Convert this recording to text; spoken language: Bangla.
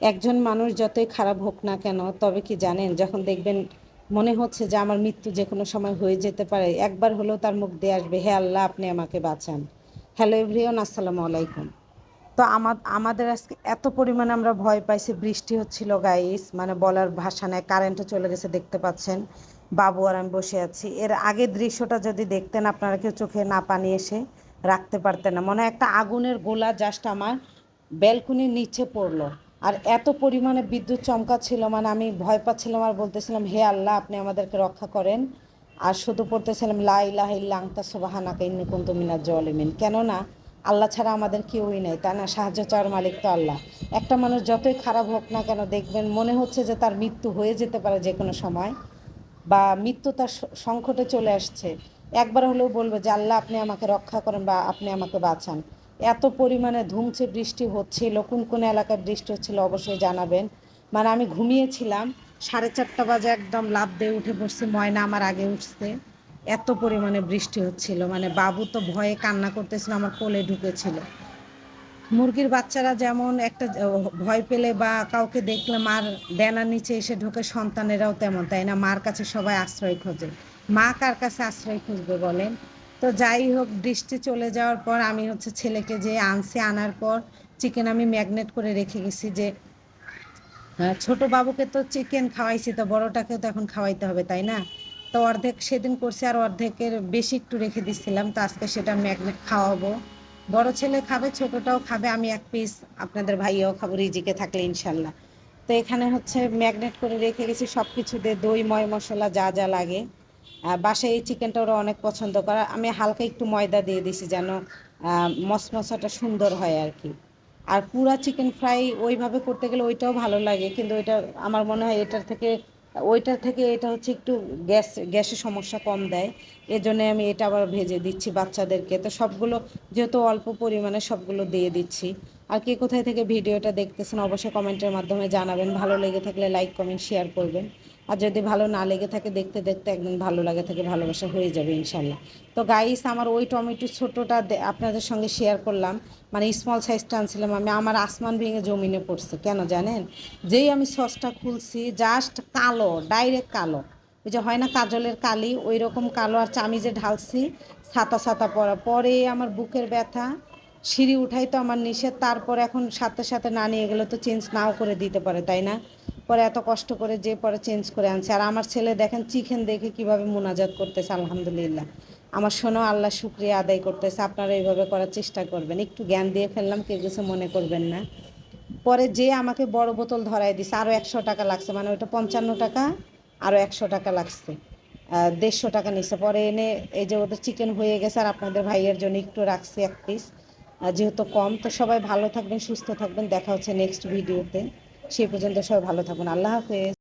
একজন মানুষ যতই খারাপ হোক না কেন, তবে কি জানেন, যখন দেখবেন মনে হচ্ছে যে আমার মৃত্যু যে কোনো সময় হয়ে যেতে পারে, একবার হলেও তার মুখ দিয়ে আসবে, হে আল্লাহ, আপনি আমাকে বাঁচান। হ্যালো এভরিওন আসসালামু আলাইকুম। তো আমাদের আজকে এত পরিমাণে আমরা ভয় পাইছি, বৃষ্টি হচ্ছিল গাইস মানে বলার ভাষা নেয় কারেন্টও চলে গেছে, দেখতে পাচ্ছেন। বাবু আর আমি বসে আছি। এর আগের দৃশ্যটা যদি দেখতেন, আপনারা কেউ চোখে না পানি এসে রাখতে পারতেন না। মনে হয় একটা আগুনের গোলা জাস্ট আমার ব্যালকনির নিচে পড়ল। আর এত পরিমাণে বিদ্যুৎ চমকা ছিল মানে আমি ভয় পাচ্ছিলাম আর বলতেছিলাম, হে আল্লাহ, আপনি আমাদেরকে রক্ষা করেন। আর শুধু পড়তেছিলাম, লা ইলাহা ইল্লা আনতা সুবহানাকা ইন্নী কুনতু মিনাজ জালিমিন। কেননা, আল্লাহ ছাড়া আমাদের কেউই নেই, তাই না? সাহায্য চাওয়ার মালিক তো আল্লাহ। একটা মানুষ যতই খারাপ হোক না কেন, দেখবেন মনে হচ্ছে যে তার মৃত্যু হয়ে যেতে পারে যে কোনো সময়, বা মৃত্যু তার সংকটে চলে আসছে। একবার হলেও বলবে যে, আল্লাহ, আপনি আমাকে রক্ষা করেন বা আপনি আমাকে বাঁচান। এত পরিমাণে ধুমছে, বৃষ্টি হচ্ছিল কোন কোন এলাকায় বৃষ্টি হচ্ছিল, অবশ্যই জানাবেন। মানে আমি ঘুমিয়েছিলাম, সাড়ে চারটা বাজে একদম লাভ দিয়ে উঠে পড়ছি, ময়না আমার আগে উঠছে। এত পরিমাণে বৃষ্টি হচ্ছিল মানে বাবু তো ভয়ে কান্না করতেছিল, আমার কোলে ঢুকেছিল। মুরগির বাচ্চারা যেমন একটা ভয় পেলে বা কাউকে দেখলে মার ডেনার নিচে এসে ঢোকে, সন্তানেরাও তেমন, তাই না? মার কাছে সবাই আশ্রয় খোঁজে। মা কার কাছে আশ্রয় খুঁজবে বলেন? তো যাই হোক, বৃষ্টি চলে যাওয়ার পর আমি হচ্ছে ছেলেকে যে আনছি আনার পর চিকেন আমি ম্যাগনেট করে রেখে গেছি যে ছোট বাবুকে তো চিকেন খাওয়াইছি তো বড়টাকে তো এখন খাওয়াইতে হবে, তাই না? তো অর্ধেক সেদিন করছি আর অর্ধেকের বেশি একটু রেখে দিচ্ছিলাম তো আজকে সেটা ম্যাগনেট খাওয়াবো। বড় ছেলে খাবে, ছোটটাও খাবে, আমি এক পিস আপনাদের ভাইয়াও খাব, রিজিকে থাকলে ইনশাল্লাহ। তো এখানে হচ্ছে ম্যাগনেট করে রেখে গেছি সব কিছু দিয়ে দই, ময় মশলা যা যা লাগে। বাসায় এই চিকেনটা ওরা অনেক পছন্দ করে। আমি হালকা একটু ময়দা দিয়ে দিছি যেন মশমশাটা সুন্দর হয় আর কি আর পুরা চিকেন ফ্রাই ওইভাবে করতে গেলে ওইটাও ভালো লাগে, কিন্তু ওইটা আমার মনে হয় এটার থেকে, ওইটার থেকে এটা হচ্ছে একটু গ্যাস, গ্যাসের সমস্যা কম দেয়। এজন্য আমি এটা আবার ভেজে দিচ্ছি বাচ্চাদেরকে। তো সবগুলো, যেহেতু অল্প পরিমাণে সবগুলো দিয়ে দিচ্ছি। আর কে কোথায় থেকে ভিডিওটা দেখতেছেন অবশ্যই কমেন্টের মাধ্যমে জানাবেন। ভালো লেগে থাকলে লাইক, কমেন্ট, শেয়ার করবেন। আর যদি ভালো না লেগে থাকে, দেখতে দেখতে একদিন ভালো লাগে থাকে, ভালোবাসা হয়ে যাবে ইনশাল্লাহ। তো গাইস আমার ওই টমেটো ছোটোটা আপনাদের সঙ্গে শেয়ার করলাম। মানে স্মল সাইজটা আনছিলাম আমি। আমার আসমান ভেঙে জমিনে পড়ছে, কেন জানেন? যেই আমি সসটা খুলছি জাস্ট কালো ডাইরেক্ট কালো। ওই যে হয় না, কাজলের কালি ওই রকম কালো আর চামিজে ঢালছি, ছাতা ছাতা পরা। পরে আমার বুকের ব্যথা সিঁড়ি উঠাই তো আমার নিষেধ, তারপর এখন সাথে সাথে না নিয়ে গেলে তো চেঞ্জ নাও করে দিতে পারে, তাই না? পরে এত কষ্ট করে যে পরে চেঞ্জ করে আনছে। আর আমার ছেলে দেখেন চিকেন দেখে কীভাবে মোনাজাত করতেছে, আলহামদুলিল্লাহ। আমার শোনো আল্লাহ শুক্রিয়া আদায় করতেছে, আপনারা এইভাবে করার চেষ্টা করবেন। একটু জ্ঞান দিয়ে ফেললাম, কেউ কিছু মনে করবেন না। পরে যে আমাকে বড় বোতল ধরাই দিছে আরও একশো টাকা লাগছে মানে ওটা পঞ্চান্ন টাকা আরও একশো টাকা লাগছে দেড়শো টাকা নিচ্ছে পরে এনে এই যে ওদের চিকেন হয়ে গেছে, আর আপনাদের ভাইয়ের জন্য একটু রাখছি এক পিস যেহেতু কম, তো সবাই ভালো থাকবেন, সুস্থ থাকবেন। দেখা হচ্ছে নেক্সট ভিডিওতে সেই পর্যন্ত সবাই ভালো থাকবেন আল্লাহ হাফেজ।